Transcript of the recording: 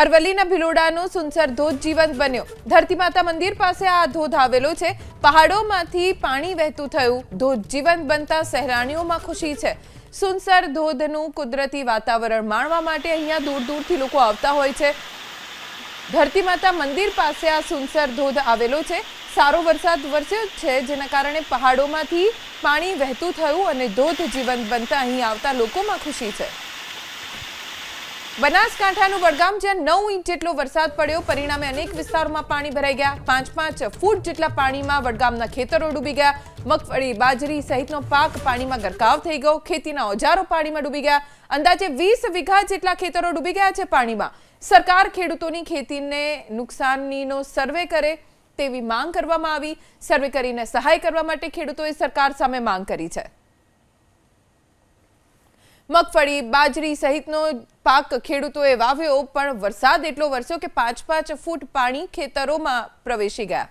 અરવલ્લીના ભિલોડાનું સુનસર ધોધ જીવંત બન્યો. ધરતીમાતા મંદિર પાસે આ ધોધ આવેલો છે. પહાડોમાંથી પાણી વહેતું થયું. ધોધ જીવંત બનતા સહેલાણીઓમાં ખુશી છે. સુનસર ધોધનું કુદરતી વાતાવરણ માણવા માટે અહીંયા દૂર દૂરથી લોકો આવતા હોય છે. ધરતી માતા મંદિર પાસે આ સુનસર ધોધ આવેલો છે. સારો વરસાદ વરસ્યો છે, જેના કારણે પહાડોમાંથી પાણી વહેતું થયું અને ધોધ જીવંત બનતા અહીં આવતા લોકોમાં ખુશી છે. બનાસકાંઠાનું વડગામ જ્યાં નવ ઇંચ જેટલો વરસાદ પડ્યો, પરિણામે અનેક વિસ્તારોમાં પાણી ભરાઈ ગયા. પાંચ પાંચ ફૂટ જેટલા પાણીમાં વડગામના ખેતરો ડૂબી ગયા. મગફળી, બાજરી સહિતનો પાક પાણીમાં ગરકાવ થઈ ગયો. ખેતીના ઓજારો પાણીમાં ડૂબી ગયા. અંદાજે વીસ વીઘા જેટલા ખેતરો ડૂબી ગયા છે પાણીમાં. સરકાર ખેડૂતોની ખેતીને નુકસાનીનો સર્વે કરે તેવી માંગ કરવામાં આવી. સર્વે કરીને સહાય કરવા માટે ખેડૂતોએ સરકાર સામે માંગ કરી છે. મગફળી, બાજરી સહિતનો પાક ખેડૂતોએ વાવ્યો, પણ વરસાદ એટલો વરસ્યો કે પાંચ પાંચ ફૂટ પાણી ખેતરોમાં પ્રવેશી ગયા.